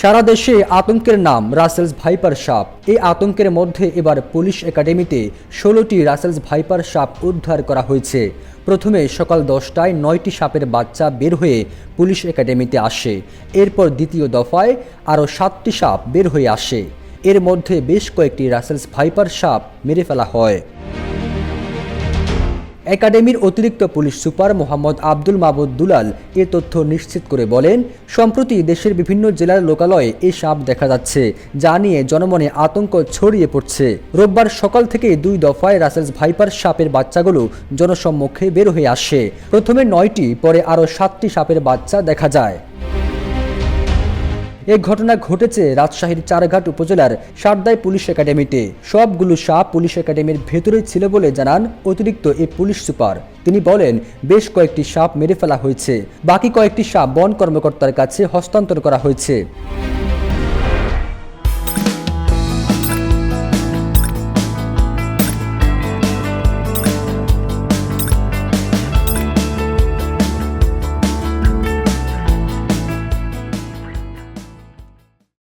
সারা দেশে আতঙ্কের নাম রাসেলস ভাইপার সাপ। এই আতঙ্কের মধ্যে এবার পুলিশ একাডেমিতে ষোলোটি রাসেলস ভাইপার সাপ উদ্ধার করা হয়েছে। প্রথমে সকাল দশটায় নয়টি সাপের বাচ্চা বের হয়ে পুলিশ একাডেমিতে আসে। এরপর দ্বিতীয় দফায় আরও সাতটি সাপ বের হয়ে আসে। এর মধ্যে বেশ কয়েকটি রাসেলস ভাইপার সাপ মেরে ফেলা হয়। একাডেমির অতিরিক্ত পুলিশ সুপার মোহাম্মদ আব্দুল মাবুদ দুলাল এ তথ্য নিশ্চিত করে বলেন, সম্প্রতি দেশের বিভিন্ন জেলার লোকালয়ে এই সাপ দেখা যাচ্ছে, যা নিয়ে জনমনে আতঙ্ক ছড়িয়ে পড়ছে। রোববার সকাল থেকে দুই দফায় রাসেলস ভাইপার সাপের বাচ্চাগুলো জনসম্মুখে বের হয়ে আসে। প্রথমে নয়টি, পরে আরও সাতটি সাপের বাচ্চা দেখা যায়। এ ঘটনা ঘটেছে রাজশাহীর চারঘাট উপজেলার সারদাই পুলিশ একাডেমিতে। সবগুলো সাপ পুলিশ একাডেমির ভেতরে ছিল বলে জানান অতিরিক্ত এই পুলিশ সুপার। তিনি বলেন, বেশ কয়েকটি সাপ মেরে ফেলা হয়েছে। বাকি কয়েকটি সাপ বন কর্মকর্তার কাছে হস্তান্তর করা হয়েছে।